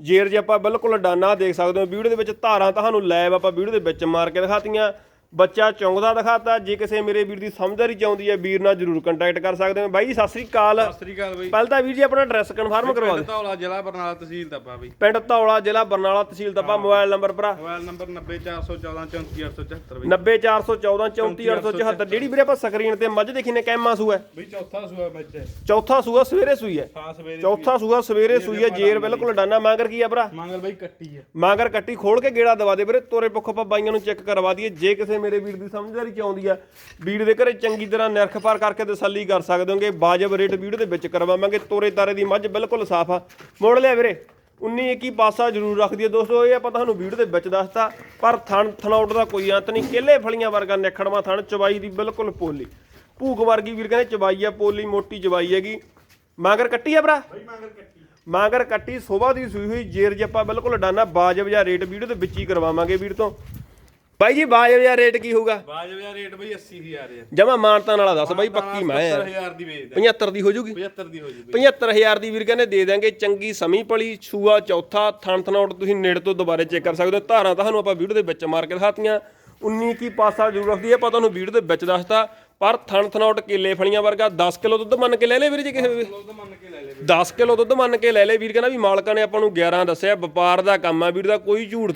ਜੇਰ ਜੇ ਆਪਾਂ ਬਿਲਕੁਲ ਡਾਨਾ ਦੇਖ ਸਕਦੇ ਹੋ ਵੀਡੀਓ ਦੇ ਵਿੱਚ ਧਾਰਾਂ ਤੁਹਾਨੂੰ ਲੈਬ ਆਪਾਂ ਵੀਡੀਓ ਦੇ ਵਿੱਚ ਮਾਰ ਕੇ ਦਿਖਾਤੀਆਂ। ਬੱਚਾ ਚੌਂਕਦਾ ਦਿਖਾਤਾ ਜੇ ਕਿਸੇ ਮੇਰੇ ਵੀਰ ਦੀ ਸਮਝਦਾਰੀ ਚਾਹੁੰਦੀ ਹੈ ਵੀਰ ਨਾਲ ਜਰੂਰ ਕੰਟੈਕਟ ਕਰ ਸਕਦੇ ਹੋ। ਬਾਈ ਜੀ ਸਤਿ ਸ੍ਰੀ ਅਕਾਲ। ਸਤਿ ਸ੍ਰੀ ਅਕਾਲ ਬਈ। ਪਹਿਲਾਂ ਤਾਂ ਵੀਰ ਜੀ ਆਪਣਾ ਐਡਰੈਸ ਕਨਫਰਮ ਕਰਵਾ ਦਿਓ। ਧੌਲਾ ਜ਼ਿਲ੍ਹਾ ਬਰਨਾਲਾ ਤਹਿਸੀਲ ਦੱਬਾ ਬਈ। ਪਿੰਡ ਧੌਲਾ ਜ਼ਿਲ੍ਹਾ ਬਰਨਾਲਾ ਤਹਿਸੀਲ ਤਪਾ ਮੋਬਾਈਲ ਨੰਬਰ ਭਰਾ। ਮੋਬਾਈਲ ਨੰਬਰ 90414 ਬਈ। 90414 ਜਿਹੜੀ ਵੀਰੇ ਆਪਾਂ ਸਕਰੀਨ ਤੇ ਮੱਝ ਦੇਖੀ ਨੇ ਕੈਮਾ ਸੂ ਹੈ। ਬਈ ਚੌਥਾ ਸੂਆ ਵਿੱਚ ਹੈ। ਚੌਥਾ ਸੂਆ ਸਵੇਰੇ ਸੂਈ ਹੈ। ਹਾਂ ਸਵੇਰੇ ਚੌਥਾ ਸੂਆ ਸਵੇਰੇ ਸੂਈ ਹੈ ਜੇਰ ਬਿਲਕੁਲ ਡਾਨਾ ਮਾਂਗਰ ਕੀ ਆ ਭਰਾ? ਮੰਗਲ ਬਈ ਕੱਟੀ ਹੈ। ਮਾਂਗਰ ਕੱਟੀ ਖੋਲ ਕੇ ਗੇੜਾ ਦਵਾ ਦੇ ਵੀਰੇ ਤੋਰੇ ਪੁੱਖ ਆਪਾਂ ਬਾਈਆਂ ਨੂੰ ਚੈੱਕ ਕਰਵਾ ਦਈਏ। ਜੇ ਕਿਸੇ ਮੇਰੇ ਵੀਰ ਦੀ ਸਮਝਦਾਰੀ ਚ ਆਉਂਦੀ ਆ? ਵੀਰ ਦੇ ਘਰੇ ਚੰਗੀ ਤਰ੍ਹਾਂ ਨਿਰਖ ਪਾਰ ਕਰਕੇ ਤਸੱਲੀ ਕਰ ਸਕਦੇ ਹੋਗੇ ਬਾਜਬ ਰੇਟ ਵੀਡੀਓ ਦੇ ਵਿੱਚ ਕਰਵਾਵਾਂਗੇ ਤੋਰੇ ਤਾਰੇ ਦੀ ਮੱਝ ਬਿਲਕੁਲ ਸਾਫ਼ ਆ। ਮੋੜ ਲਿਆ ਵੀਰੇ 19 21 ਪਾਸਾ ਜ਼ਰੂਰ ਰੱਖਦੀ ਹੈ ਦੋਸਤੋ ਇਹ ਆਪਾਂ ਤੁਹਾਨੂੰ ਵੀਡੀਓ ਦੇ ਵਿੱਚ ਦੱਸਤਾ ਪਰ ਥਣ ਥਣਾਉਟ ਦਾ ਕੋਈ ਅੰਤ ਨਹੀਂ ਕੇਲੇ ਫਲੀਆਂ ਵਰਗਾ ਨਿਖੜਵਾ ਥਣ ਚਵਾਈ ਦੀ ਬਿਲਕੁਲ ਪੋਲੀ। ਭੂਕ ਵਰਗੀ ਵੀਰ ਕਹਿੰਦੇ ਚਵਾਈ ਆ ਪੋਲੀ ਮੋਟੀ ਚਵਾਈ ਹੈਗੀ। ਮਾਂਗਰ ਕੱਟੀ ਆ ਭਰਾ? ਬਈ ਮੰਗਲ ਕੱਟੀ। ਮਾਂਗਰ ਕੱਟੀ ਸੋਭਾ ਦੀ ਸੂਈ ਹੋਈ ਜੇਰ ਜੇ ਆਪਾਂ ਬਿਲਕੁਲ ਡਾਨਾ ਬਾਜਬ ਜਾਂ ਰੇਟ ਵੀਡੀਓ ਦੇ ਵਿੱਚ ਹੀ ਕਰਵਾਵਾਂਗੇ ਵੀਰ ਤੋਂ। ਬਾਈ ਜੀ ਬਾਜਬ ਜਾਂ ਰੇਟ ਕੀ ਹੋਊਗਾ? ਬਾਜਬ ਦਾ ਰੇਟ ਬਈ 80000 ਹੈ। ਜਮਾ ਮਾਨਤਾਂ ਵਾਲਾ ਦੱਸ ਬਾਈ ਪੱਕੀ ਮੈਂ। ਆ 70000 ਦੀ ਵੇਚਦਾ 75 ਦੀ ਹੋ ਜੂਗੀ? 75 ਦੀ ਹੋ ਜੂ ਬਈ 75000 ਦੀ ਵੀਰ ਕਹਿੰਦੇ ਦੇ ਦਾਂਗੇ ਚੰਗੀ ਸਮੀ ਪਲੀ ਛੂਆ ਚੌਥਾ ਥਣ ਥਣਾਉਟ ਤੁਸੀਂ ਨੇੜੇ ਤੋਂ ਦੁਬਾਰੇ ਚੈੱਕ ਕਰ ਸਕਦੇ ਹੋ। ਧਾਰਾਂ ਤੁਹਾਨੂੰ ਆਪਾਂ ਵੀਡੀਓ ਦੇ ਵਿੱਚ ਮਾਰ ਕੇ ਦਿਖਾਤੀਆਂ। 19 ਕੀ ਪਾਸਾ ਜ਼ਰੂਰ ਰੱਖਦੀ ਹੈ ਆਪਾਂ ਤੁਹਾਨੂੰ ਵੀਡੀਓ ਦੇ ਵਿੱਚ ਦੱਸਤਾ। ਪਰ ਥਣ ਥਣਾਉਟ ਕੇਲੇ ਫਲੀਆਂ ਵਰਗਾ 10 ਕਿਲੋ ਦੁੱਧ ਮੰਨ ਕੇ ਲੈ ਲੈ ਵੀਰ ਜੀ ਕਿਸੇ ਵੀ? ਲੋਕ ਤਾਂ ਮੰਨ ਕੇ ਲੈ ਲੈ 10 ਕਿਲੋ ਦੁੱਧ ਮੰਨ ਕੇ ਲੈ ਲੈ ਵੀਰ ਕਹਿੰਦਾ ਵੀ ਮਾਲਕਾਂ ਨੇ ਆਪਾਂ ਨੂੰ 11 ਦੱਸਿਆ ਵਪਾਰ ਦਾ ਕੰਮ ਆ ਵੀਰ ਦਾ ਕੋਈ ਝੂਠ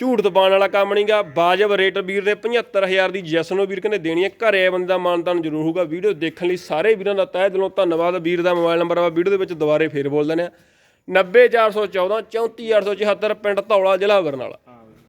ਝੂਠ ਤਪਾਉਣ ਵਾਲਾ ਕੰਮ ਨਹੀਂਗਾ। ਬਾਜਬ ਰੇਟ ਵੀਰ ਦੇ 75000 ਦੀ ਜੈਸਨੋ ਵੀਰ ਕਹਿੰਦੇ ਦੇਣੀ ਹੈ। ਘਰੇ ਬੰਦੇ ਦਾ ਮਾਨਤਾਨ ਜ਼ਰੂਰ ਹੋਊਗਾ। ਵੀਡੀਓ ਦੇਖਣ ਲਈ ਸਾਰੇ ਵੀਰਾਂ ਦਾ ਤਹਿ ਦਿਲੋਂ ਧੰਨਵਾਦ। ਵੀਰ ਦਾ ਮੋਬਾਈਲ ਨੰਬਰ ਆ ਵੀਡੀਓ ਦੇ ਵਿੱਚ ਦੁਬਾਰੇ ਫੇਰ ਬੋਲ ਦਿੰਦੇ ਆ 90414 34874 ਪਿੰਡ ਧੌਲਾ, ਜ਼ਿਲ੍ਹਾ ਬਰਨਾਲਾ।